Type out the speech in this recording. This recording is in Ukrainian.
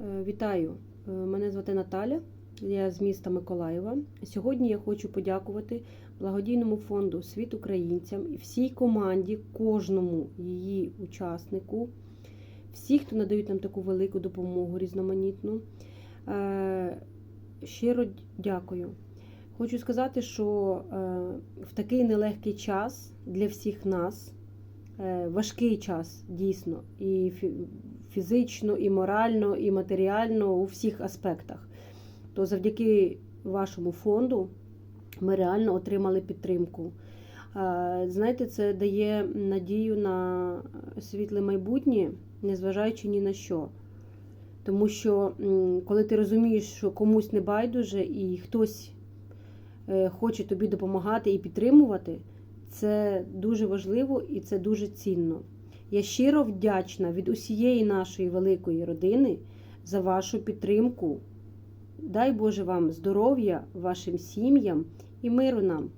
Е, Вітаю! Е, Мене звати Наталя, я з міста Миколаєва. Сьогодні я хочу подякувати благодійному фонду Світ українцям і всій команді, кожному її учаснику, всі, хто надають нам таку велику допомогу різноманітну. Е, Щиро дякую. Хочу сказати, що в такий нелегкий час для всіх нас, важкий час дійсно, і фізично, і морально, і матеріально у всіх аспектах. То завдяки вашому фонду ми реально отримали підтримку. Е, Знаєте, це дає надію на світле майбутнє, незважаючи ні на що. Тому що коли ти розумієш, що комусь не байдуже і хтось е, хоче тобі допомагати і підтримувати, це дуже важливо і це дуже цінно. Я щиро вдячна від усієї нашої великої родини за вашу підтримку. Дай Боже вам здоров'я, вашим сім'ям і миру нам.